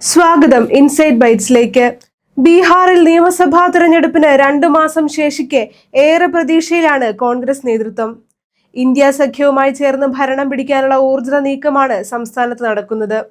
സ്വാഗതം ഇൻസൈഡ് ബൈറ്റ്സിലേക്ക്. ബീഹാറിൽ നിയമസഭാ തെരഞ്ഞെടുപ്പിന് രണ്ടു മാസം ശേഷിക്കെ ഏറെ പ്രതീക്ഷയിലാണ് കോൺഗ്രസ് നേതൃത്വം. ഇന്ത്യ സഖ്യവുമായി ചേർന്ന് ഭരണം പിടിക്കാനുള്ള ഊർജിത നീക്കമാണ് സംസ്ഥാനത്ത് നടക്കുന്നത്.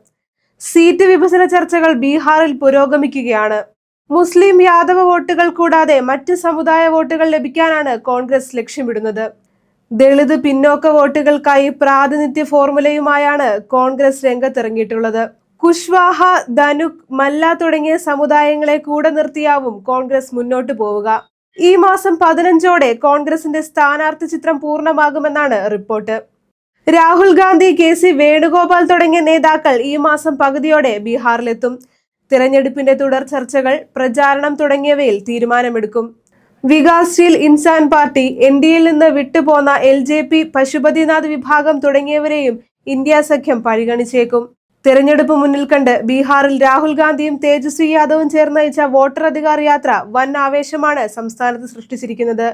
സീറ്റ് വിഭജന ചർച്ചകൾ ബീഹാറിൽ പുരോഗമിക്കുകയാണ്. മുസ്ലിം യാദവ വോട്ടുകൾ കൂടാതെ മറ്റ് സമുദായ വോട്ടുകൾ ലഭിക്കാനാണ് കോൺഗ്രസ് ലക്ഷ്യമിടുന്നത്. ദളിത് പിന്നോക്ക വോട്ടുകൾക്കായി പ്രാതിനിധ്യ ഫോർമുലയുമായാണ് കോൺഗ്രസ് രംഗത്തിറങ്ങിയിട്ടുള്ളത്. കുശ്വാഹ ധനുക് മല്ല തുടങ്ങിയ സമുദായങ്ങളെ കൂടെ നിർത്തിയാവും കോൺഗ്രസ് മുന്നോട്ട് പോവുക. ഈ മാസം പതിനഞ്ചോടെ കോൺഗ്രസിന്റെ സ്ഥാനാർത്ഥി ചിത്രം പൂർണമാകുമെന്നാണ് report. Rahul Gandhi K C Venugopal തുടങ്ങിയ നേതാക്കൾ ഈ മാസം പകുതിയോടെ ബീഹാറിലെത്തും. തിരഞ്ഞെടുപ്പിന്റെ തുടർ ചർച്ചകൾ പ്രചാരണം തുടങ്ങിയവയിൽ തീരുമാനമെടുക്കും. Vikassheel Insaan party N D എയിൽ നിന്ന് വിട്ടുപോന്ന എൽ ജെ പി പശുപതിനാഥ് വിഭാഗം തുടങ്ങിയവരെയും ഇന്ത്യ സഖ്യം പരിഗണിച്ചേക്കും. തെരഞ്ഞെടുപ്പ് മുന്നിൽ കണ്ട് ബീഹാറിൽ രാഹുൽ ഗാന്ധിയും തേജസ്വി യാദവും ചേർന്ന് നയിച്ച വോട്ടർ അധികാർ യാത്ര വൻ ആവേശമാണ് സംസ്ഥാനത്ത് സൃഷ്ടിച്ചിരിക്കുന്നത്.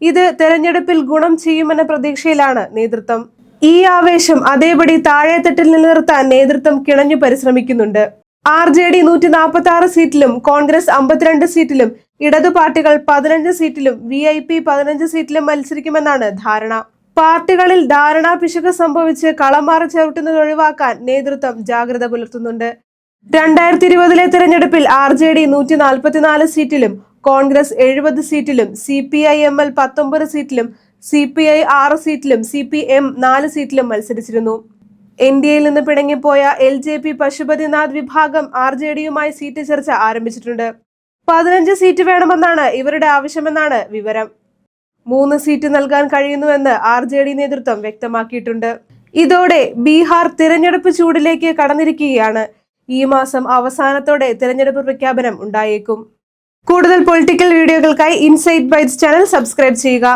ഇത് തെരഞ്ഞെടുപ്പിൽ ഗുണം ചെയ്യുമെന്ന പ്രതീക്ഷയിലാണ് നേതൃത്വം. ഈ ആവേശം അതേപടി താഴെത്തട്ടിൽ നിലനിർത്താൻ നേതൃത്വം കിണഞ്ഞു പരിശ്രമിക്കുന്നുണ്ട്. ആർ ജെ ഡി നൂറ്റി നാൽപ്പത്തി ആറ് സീറ്റിലും കോൺഗ്രസ് അമ്പത്തിരണ്ട് സീറ്റിലും ഇടതു പാർട്ടികൾ പതിനഞ്ച് സീറ്റിലും വി ഐ പി പതിനഞ്ച് സീറ്റിലും മത്സരിക്കുമെന്നാണ് ധാരണ. പാർട്ടികളിൽ ധാരണാ പിശക് സംഭവിച്ച് കളമാറി ചവിട്ടുന്നത് ഒഴിവാക്കാൻ നേതൃത്വം ജാഗ്രത പുലർത്തുന്നുണ്ട്. രണ്ടായിരത്തി ഇരുപതിലെ തെരഞ്ഞെടുപ്പിൽ ആർ ജെ ഡി നൂറ്റി നാൽപ്പത്തിനാല് സീറ്റിലും കോൺഗ്രസ് എഴുപത് സീറ്റിലും C P I M L പത്തൊമ്പത് സീറ്റിലും സി പി ഐ ആറ് സീറ്റിലും സി പി എം നാല് സീറ്റിലും മത്സരിച്ചിരുന്നു. എൻ ഡി എയിൽ നിന്ന് പിണങ്ങിപ്പോയ എൽ ജെ പി പശുപതിനാഥ് വിഭാഗം ആർ ജെ ഡിയുമായി സീറ്റ് ചർച്ച ആരംഭിച്ചിട്ടുണ്ട്. പതിനഞ്ച് സീറ്റ് വേണമെന്നാണ് ഇവരുടെ ആവശ്യമെന്നാണ് വിവരം. മൂന്ന് സീറ്റ് നൽകാൻ കഴിയുന്നുവെന്ന് ആർ ജെ ഡി നേതൃത്വം വ്യക്തമാക്കിയിട്ടുണ്ട്. ഇതോടെ ബീഹാർ തിരഞ്ഞെടുപ്പ് ചൂടിലേക്ക് കടന്നിരിക്കുകയാണ്. ഈ മാസം അവസാനത്തോടെ തിരഞ്ഞെടുപ്പ് പ്രഖ്യാപനം ഉണ്ടായേക്കും. കൂടുതൽ പൊളിറ്റിക്കൽ വീഡിയോകൾക്കായി ഇൻസൈറ്റ് ബൈറ്റ്സ് ചാനൽ സബ്സ്ക്രൈബ് ചെയ്യുക.